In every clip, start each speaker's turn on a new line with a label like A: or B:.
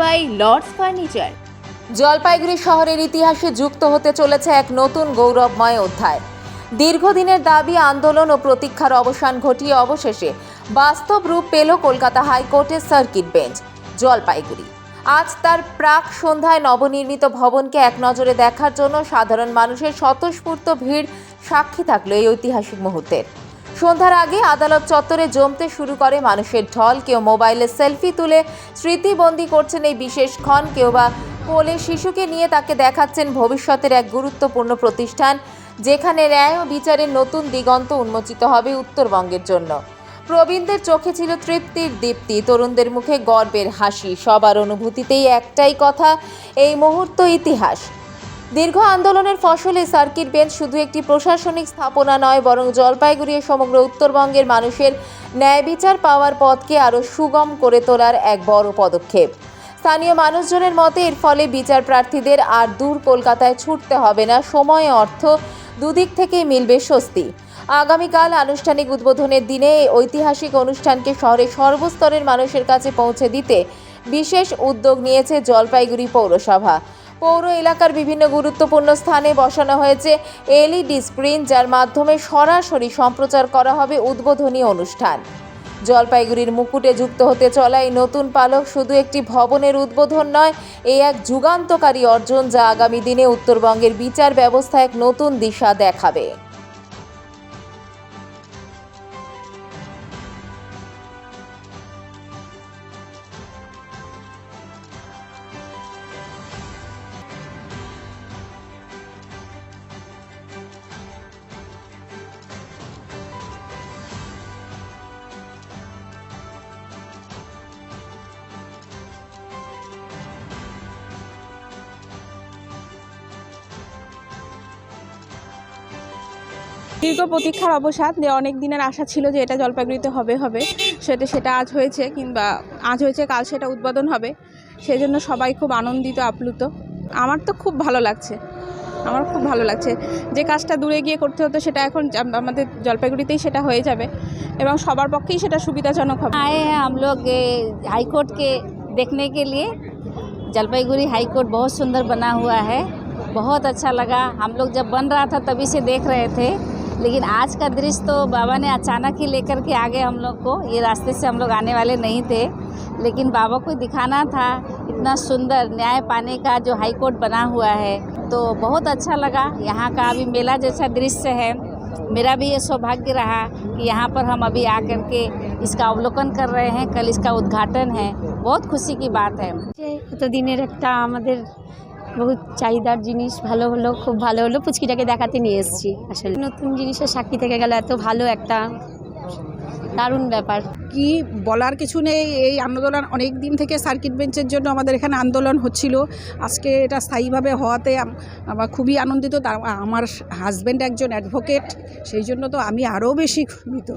A: By Lords furniture.
B: Jalpaiguri শহরের ইতিহাসে যুক্ত হতে চলেছে এক নতুন গৌরবময় অধ্যায়। দীর্ঘদিনের দাবি, আন্দোলন ও প্রতীক্ষার অবসান ঘটিয়ে অবশেষে বাস্তব রূপ পেল কলকাতা হাইকোর্টের সার্কিট বেঞ্চ, জলপাইগুড়ি। আজ তার প্রাক সন্ধ্যায় নবনির্মিত ভবনকে এক নজরে দেখার জন্য সাধারণ মানুষের স্বতঃস্ফূর্ত ভিড় সাক্ষী থাকল এই ঐতিহাসিক মুহূর্তের। সন্ধ্যার আগে আদালত চত্বরে জমতে শুরু করে মানুষের ঢল। কেউ মোবাইলে সেলফি তুলে স্মৃতিবন্দি করছেন এই বিশেষ ক্ষণ। কেউ বা কোলে শিশুকে নিয়ে তাকে দেখাচ্ছেন ভবিষ্যতের এক গুরুত্বপূর্ণ প্রতিষ্ঠান, যেখানে ন্যায় ও বিচারের নতুন দিগন্ত উন্মোচিত হবে উত্তরবঙ্গের জন্য। প্রবীণদের চোখে ছিল তৃপ্তির দীপ্তি, তরুণদের মুখে গর্বের হাসি। সবার অনুভূতিতেই একটাই কথা, এই মুহূর্ত ইতিহাস। দীর্ঘ আন্দোলনের ফসলে সার্কিট বেঞ্চ শুধু একটি প্রশাসনিক স্থাপনা নয়, বরং জলপাইগুড়ি সমগ্র উত্তরবঙ্গের মানুষের ন্যায় বিচার পাওয়ার পথকে আরও সুগম করে তোলার এক বড় পদক্ষেপ। স্থানীয় মানুষজনের মতে, এর ফলে বিচার প্রার্থীদের আর দূর কলকাতায় ছুটতে হবে না, সময়, অর্থ দুদিক থেকেই মিলবে স্বস্তি। আগামীকাল আনুষ্ঠানিক উদ্বোধনের দিনে এই ঐতিহাসিক অনুষ্ঠানকে শহরের সর্বস্তরের মানুষের কাছে পৌঁছে দিতে বিশেষ উদ্যোগ নিয়েছে জলপাইগুড়ি পৌরসভা। পৌর এলাকার বিভিন্ন গুরুত্বপূর্ণ স্থানে বসানো হয়েছে এলইডি স্ক্রিন, যার মাধ্যমে সরাসরি সম্প্রচার করা হবে উদ্বোধনী অনুষ্ঠান। জলপাইগুড়ির মুকুটে যুক্ত হতে চলা এই নতুন পালক শুধু একটি ভবনের উদ্বোধন নয়, এ এক যুগান্তকারী অর্জন যা আগামী দিনে উত্তরবঙ্গের বিচার ব্যবস্থা এক নতুন দিশা দেখাবে।
C: দীর্ঘ প্রতীক্ষার অবসাদ যে অনেক দিনের আশা ছিল যে এটা জলপাইগুড়িতে হবে হবে সেটা সেটা আজ হয়েছে কিংবা আজ হয়েছে কাল সেটা উদ্বোধন হবে সেই জন্য সবাই খুব আনন্দিত আপ্লুত আমার তো খুব ভালো লাগছে আমার খুব ভালো লাগছে যে কাজটা দূরে গিয়ে করতে হতো সেটা এখন আম- আমাদের জলপাইগুড়িতেই সেটা হয়ে যাবে এবং সবার পক্ষেই সেটা সুবিধাজনক হবে
D: आए हैं हम लोग ए, हाई कोर्ट के देखने के लिए जलपाईगुड़ी हाई कोर्ट बहुत सुंदर बना हुआ है बहुत अच्छा लगा हम लोग जब बन रहा था तभी से देख रहे थे लेकिन आज का दृश्य तो बाबा ने अचानक ही लेकर के आ गए हम लोग को ये रास्ते से हम लोग आने वाले नहीं थे लेकिन बाबा को दिखाना था इतना सुंदर न्याय पाने का जो हाई कोर्ट बना हुआ है तो बहुत अच्छा लगा यहाँ का अभी मेला जैसा दृश्य है मेरा भी ये सौभाग्य रहा कि यहाँ पर हम अभी आकर के इसका अवलोकन कर रहे हैं कल इसका उद्घाटन है बहुत खुशी की बात है
E: যে এতদিনের একটা আমাদের বহুত চাহিদার জিনিস, ভালো হলো, খুব ভালো হলো, পুচকিটাকে দেখাতে নিয়ে এসেছি। আসলে নতুন জিনিসের সাক্ষী থেকে গেল, এত ভালো একটা দারুণ ব্যাপার।
F: কি বলার কিছু নেই, এই আন্দোলন অনেক দিন থেকে সার্কিট বেঞ্চের জন্য আমাদের এখানে আন্দোলন হচ্ছিল। আজকে এটা স্থায়ীভাবে হওয়াতে আম- আমার খুবই আনন্দিত। আমার হাজব্যান্ড একজন অ্যাডভোকেট সেই জন্য তো আমি আরও বেশি খুশিত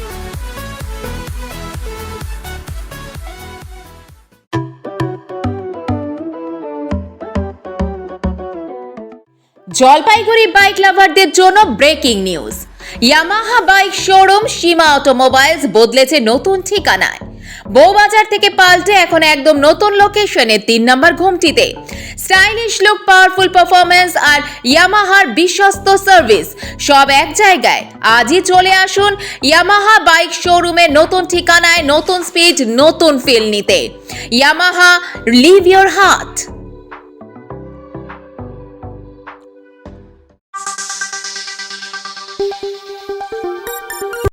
A: জলপাইগুড়ি বাইক লাভারদের জন্য breaking news Yamaha bike showroom Seema automobiles বদলেছে নতুন ঠিকানায়। বৌবাজার থেকে পাল্টে এখন একদম নতুন লোকেশনে তিন নম্বর ঘুমটিতে। স্টাইলিশ লুক পাওয়ারফুল পারফরমেন্স আর ইয়ামাহার বিশ্বস্ত সার্ভিস সব এক জায়গায়। আজই চলে আসুন ইয়ামাহা বাইক শোরুমের নতুন ঠিকানায়, নতুন স্পিড নতুন ফিল নিতে। Yamaha leave your heart